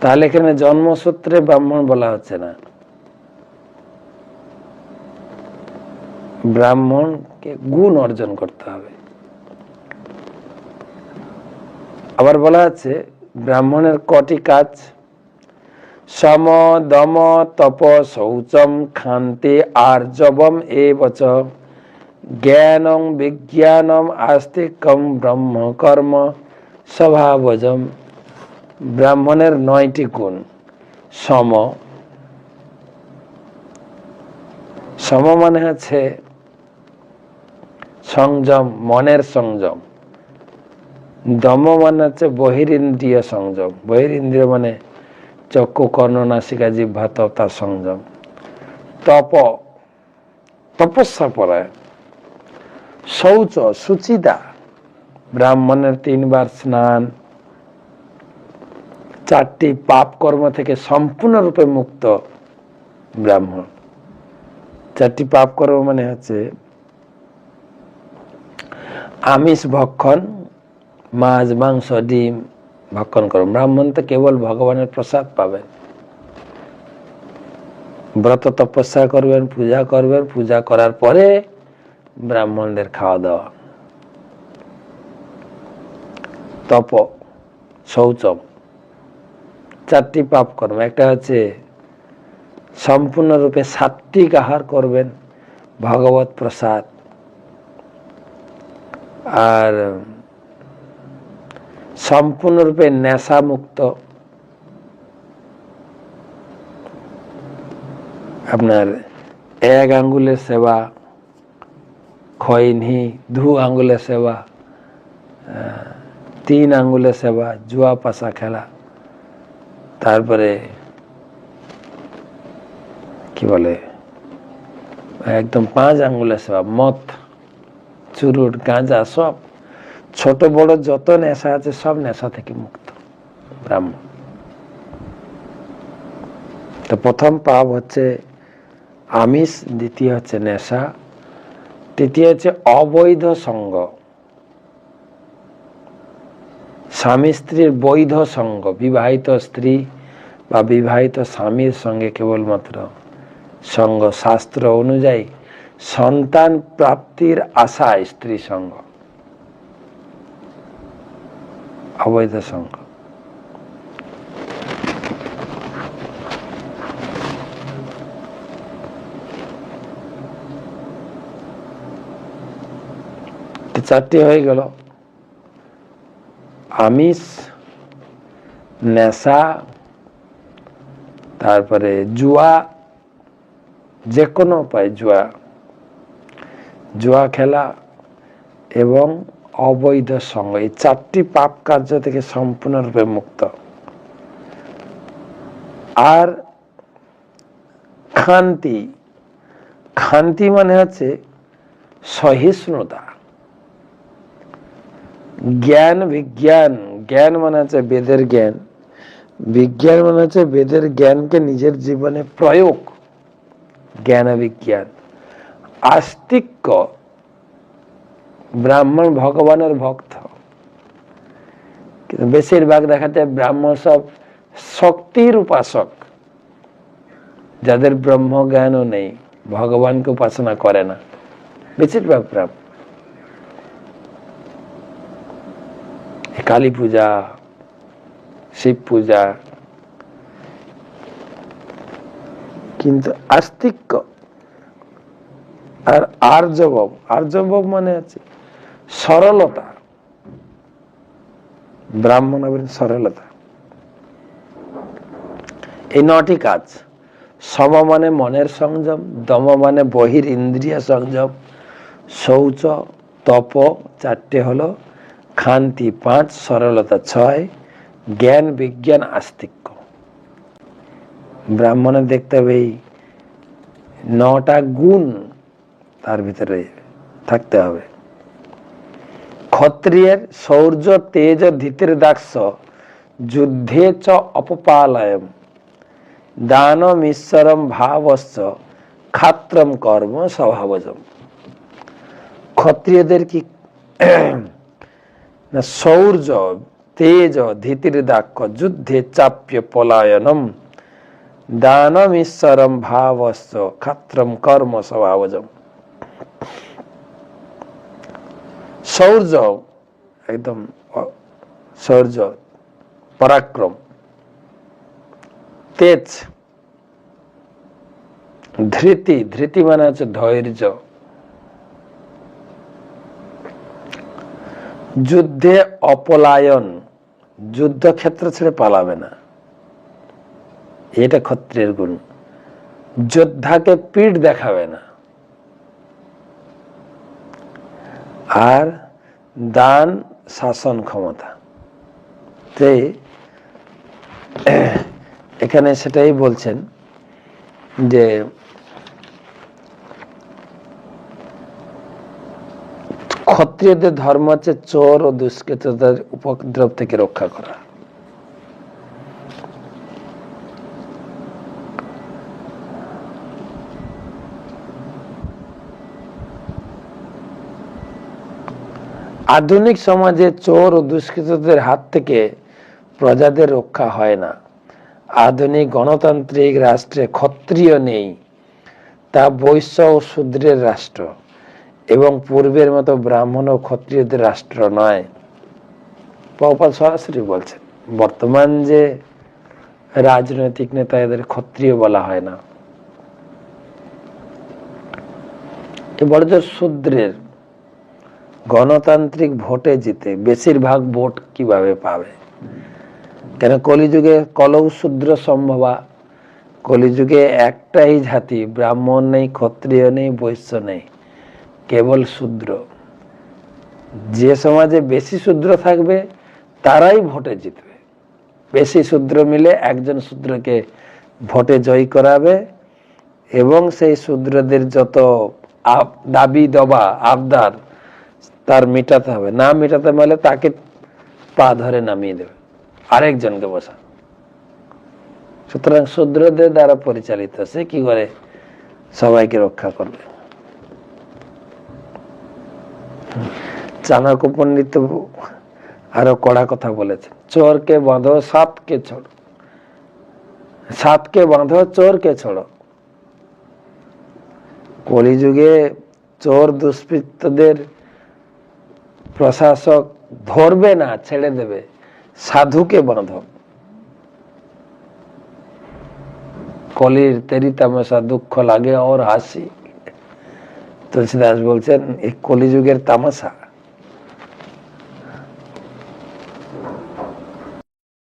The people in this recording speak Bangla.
তাহলে এখানে জন্মসূত্রে ব্রাহ্মণ বলা হচ্ছে না। ব্রাহ্মণকে গুণ অর্জন করতে হবে। আবার বলা আছে, ব্রাহ্মণের কটি কাজ, সম, দম, তপ, শৌচম, খান্তি আর্জবম এ বচ জ্ঞানং, বিজ্ঞানম, আস্তিকম ব্রহ্ম কর্ম স্বভাবজম। ব্রাহ্মণের নয়টি গুণ, সম। সম মানে হচ্ছে সংযম, মনের সংযম। দম মানে হচ্ছে বহিরিন্দ্রিয় সংযম। বহিরিন্দ্রিয় মানে চক্ষু, কর্ণ, নাসিকা জিহ্বা তার সংযম। তপ তপস্যা পরায়ণ শৌচ, সুচিতা। ব্রাহ্মণের তিনবার স্নান চারটি পাপ কর্ম থেকে সম্পূর্ণরূপে মুক্ত ব্রাহ্মণ। চারটি পাপ কর্ম মানে হচ্ছে আমিষ ভক্ষণ, মাছ, মাংস, ডিম ভক্ষণ করুন ব্রাহ্মণ তো কেবল ভগবানের প্রসাদ পাবেন। ব্রত তপস্যা করবেন, পূজা করবেন, পূজা করার পরে ব্রাহ্মণদের খাওয়া দাওয়া। তপ, শৌচম। চারটি পাপ কর্ম। একটা হচ্ছে সম্পূর্ণরূপে সাত্বিক আহার করবেন, ভগবত প্রসাদ। আর সম্পূর্ণরূপে নেশা মুক্ত আপনার এক আঙ্গুলের সেবা খয়নি দু আঙ্গুলের সেবা তিন আঙ্গুলের সেবা, জুয়া পাশা খেলা। তারপরে কি বলে? একদম পাঁচ আঙ্গুলের সেবা মদ চুরুট, গাঁজা, সব। ছোট, বড় যত নেশা আছে সব নেশা থেকে মুক্ত ব্রাহ্মণ তো প্রথম পাপ হচ্ছে আমিষ, দ্বিতীয় হচ্ছে নেশা, তৃতীয় হচ্ছে অবৈধ সঙ্গ। স্বামী স্ত্রীর বৈধ সঙ্গ, বিবাহিত স্ত্রী বা বিবাহিত স্বামীর সঙ্গে কেবলমাত্র সঙ্গ শাস্ত্র অনুযায়ী সন্তান প্রাপ্তির আশা স্ত্রী সঙ্গ। অবৈধ সঙ্গ। চারটি হয়ে গেল। আমিষ, নেশা তারপরে জুয়া, যে কোনো উপায় জুয়া। জুয়া খেলা এবং অবৈধ সঙ্গ, এই চারটি পাপ কার্য থেকে সম্পূর্ণরূপে মুক্ত। আর খান্তি খান্তি মানে হচ্ছে সহিষ্ণুতা। জ্ঞান বিজ্ঞান, জ্ঞান মানে হচ্ছে বেদের জ্ঞান। বিজ্ঞান মানে হচ্ছে বেদের জ্ঞানকে নিজের জীবনে প্রয়োগ। জ্ঞান বিজ্ঞান। আস্তিক্য ব্রাহ্মণ ভগবানের ভক্ত। কিন্তু বেশিরভাগ দেখাতে ব্রাহ্মণ সব শক্তির উপাসক যাদের ব্রহ্ম জ্ঞানও নেই, ভগবানকে উপাসনা করে না। বেশিরভাগ ব্রাহ্মণ। কালী পূজা শিব পূজা কিন্তু আস্তিক্য আর আর্যভব আর্যভব মানে আছে সরলতা। ব্রাহ্মণ হবেন সরলতা। এই নটি কাজ, সম মানে মনের সংযম, দম মানে বহির ইন্দ্রিয় সংযম, শৌচ, তপ, চারটে হলো খান্তি, পাঁচ সরলতা, ছয় জ্ঞান, বিজ্ঞান, আস্তিক্য। ব্রাহ্মণের দেখতে হবে এই নটা গুণ তার ভিতরে থাকতে হবে। ক্ষত্রিয়ের শৌর্য তেজ, ধীতির দাক্ষ, যুদ্ধে চ অপপালয়ম দানম ঈশ্বরম ভাবস্য খাত্রম কর্ম স্বভাবজম। ক্ষত্রিয়দের কি না শৌর্য তেজ ধীতির দাক্ষ যুদ্ধে চাপ্য পলায়নম। দানম ঈশ্বরম ভাবস্য ক্ষত্রম কর্ম স্বভাবজম। শৌর্য একদম শৌর্য পরাক্রম। তেজ, ধৃতি ধৃতি মানে হচ্ছে ধৈর্য। যুদ্ধে অপলায়ন। যুদ্ধক্ষেত্র ছেড়ে পালাবে না। এটা ক্ষত্রিয়ের গুণ। যোদ্ধাকে পিঠ দেখাবে না। আর দান শাসন ক্ষমতা। তে, এখানে সেটাই বলছেন যে ক্ষত্রিয়দের ধর্ম হচ্ছে চোর ও দুষ্কৃতদের উপদ্রব থেকে রক্ষা করা। আধুনিক সমাজে চোর ও দুষ্কৃতদের হাত থেকে প্রজাদের রক্ষা হয় না। আধুনিক গণতান্ত্রিক রাষ্ট্রে ক্ষত্রিয় নেই, তা বৈশ্য ও শূদ্রের রাষ্ট্র। এবং পূর্বের মতো ব্রাহ্মণ ও ক্ষত্রিয়দের রাষ্ট্র নয়। প্রপাল সরাসরি বলছেন, বর্তমান যে রাজনৈতিক নেতা এদের ক্ষত্রিয় বলা হয় না। বড়জোর শূদ্রের গণতান্ত্রিক ভোটে জিতে বেশিরভাগ ভোট কীভাবে পাবে? কেন কলিযুগে কলৌ শূদ্র সম্ভবা? কলিযুগে একটাই জাতি, ব্রাহ্মণ নেই, ক্ষত্রিয় নেই, বৈশ্য নেই। কেবল শূদ্র। যে সমাজে বেশি শূদ্র থাকবে, তারাই ভোটে জিতবে। বেশি শূদ্র মিলে একজন শূদ্রকে ভোটে জয়ী করাবে এবং সেই শূদ্রদের যত দাবি, দবা, আবদার তার মেটাতে হবে। না মেটাতে পারলে তাকে পা ধরে নামিয়ে দেবে। আরেকজনকে বসা। সুতরাং শূদ্রদের দ্বারা পরিচালিত, সে কি করে সবাইকে রক্ষা করবে? চাণক্য পণ্ডিত আরও কড়া কথা বলেছেন চোরকে বাঁধো সাতকে ছোড়ো। সাতকে বাঁধো, চোরকে ছোড়ো। কলিযুগে চোর দুষ্কৃতদের প্রশাসক ধরবে না, ছেড়ে দেবে। সাধুকে বাঁধো। কলির তেরি তামাশা দুঃখ লাগে ওর হাসি। তুলসীদাস বলছেন, এই কলিযুগের তামাশা